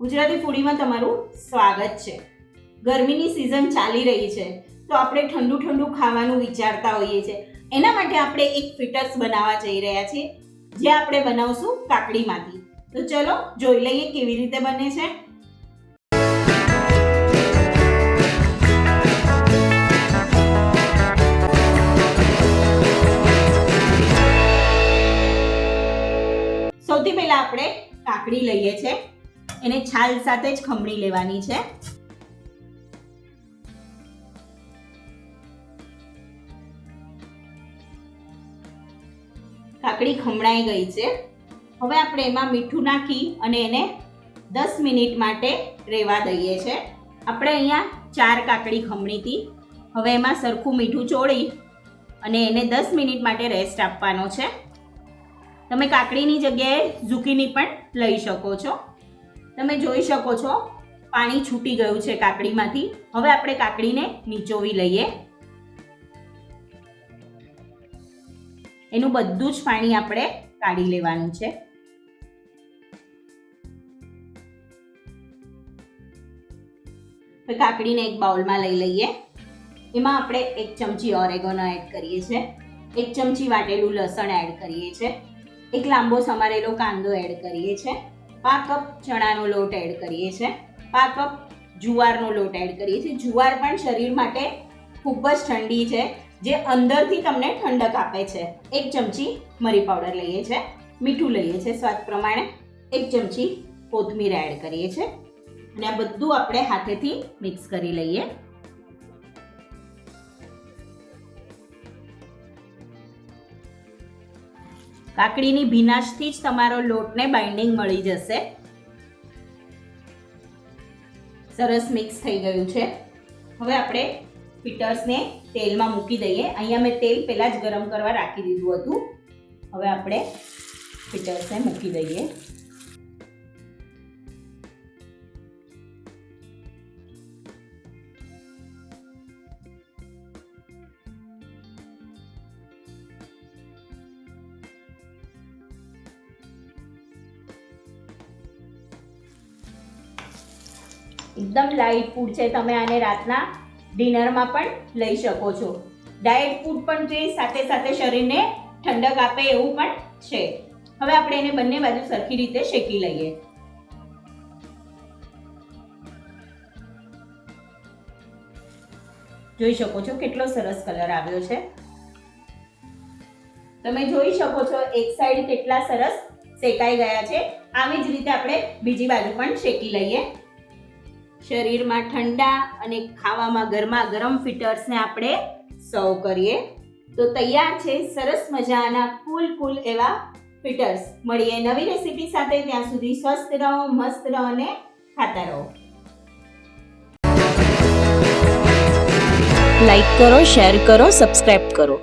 ગુજરાતી ફૂડીમાં તમારું સ્વાગત છે. ગરમીની સિઝન ચાલી રહી છે, તો આપણે ઠંડુ ઠંડુ ખાવાનું વિચારતા હોઈએ છીએ એના માટે આપણે એક ફિટર્સ બનાવવા જઈ રહ્યા છીએ, જે આપણે બનાવશું કાકડીમાંથી. તો ચલો, જોઈ લઈએ કેવી રીતે બને છે. સૌથી પહેલા આપણે કાકડી લઈએ છે. એને છાલ સાથે જ ખમણી લેવાની છે. કાકડી ખમણાઈ ગઈ છે. હવે આપણે એમાં મીઠું નાખી અને એને દસ મિનિટ માટે રહેવા દઈએ છે. આપણે અહીંયા ચાર કાકડી ખમણી હતી. હવે એમાં સરખું મીઠું ચોળી અને એને દસ મિનિટ માટે રેસ્ટ આપવાનો છે. તમે કાકડીની જગ્યાએ ઝુકીની પણ લઈ શકો છો. તમે જોઈ શકો છો, પાણી છૂટી ગયું છે કાકડીમાંથી. હવે આપણે કાકડીને નીચોવી લઈએ. એનું બધું જ પાણી આપણે કાઢી લેવાનું છે. કાકડીને એક બાઉલમાં લઈ લઈએ. એમાં આપણે એક ચમચી ઓરેગોનો એડ કરીએ છીએ. એક ચમચી વાટેલું લસણ એડ કરીએ છીએ. એક લાંબો સમારેલો કાંદો એડ કરીએ છીએ. પાંચ કપ ચણાનો લોટ એડ કરીએ છીએ. પાંચ કપ જુવારનો લોટ એડ કરીએ છીએ. જુવાર પણ શરીર માટે ખૂબ જ ઠંડી છે, જે અંદરથી તમને ઠંડક આપે છે. એક ચમચી મરી પાવડર લઈએ છીએ. મીઠું લઈએ છીએ સ્વાદ પ્રમાણે. એક ચમચી કોથમીર એડ કરીએ છીએ. અને આ બધું આપણે હાથેથી મિક્સ કરી લઈએ. કાકડીની ભીનાશથી જ તમારો લોટને બાઇન્ડિંગ મળી જશે. સરસ મિક્સ થઈ ગયું છે. હવે આપણે પીટર્સને તેલમાં મૂકી દઈએ. અહીંયા મેં તેલ પહેલાં જ ગરમ કરવા રાખી દીધું હતું. હવે આપણે પીટર્સને મૂકી દઈએ. એકદમ લાઇટ ફૂડ છે, તમે આને રાતના ડિનરમાં પણ લઈ શકો છો. ડાયટ ફૂડ પણ જે સાથે સાથે શરીરને ઠંડક આપે એવું પણ છે. હવે આપણે એને બંને બાજુ સરખી રીતે શેકી લઈએ. જોઈ શકો છો કેટલો સરસ કલર આવ્યો છે. તમે જોઈ શકો છો એક સાઈડ કેટલા સરસ શેકાઈ ગયા છે. આવી જ રીતે આપણે બીજી બાજુ પણ શેકી લઈએ. શરીરમાં ઠંડા અને ખાવામાં ગરમા ગરમ ફિટર્સને આપણે સર્વ કરીએ. તો તૈયાર છે, સરસ મજાના કુલ કુલ એવા ફિટર્સ. મળીએ નવી રેસીપી સાથે, ત્યાં સુધી સ્વસ્થ રહો, મસ્ત રહો અને ખાતા રહો. લાઈક કરો, શેર કરો, સબસ્ક્રાઇબ કરો.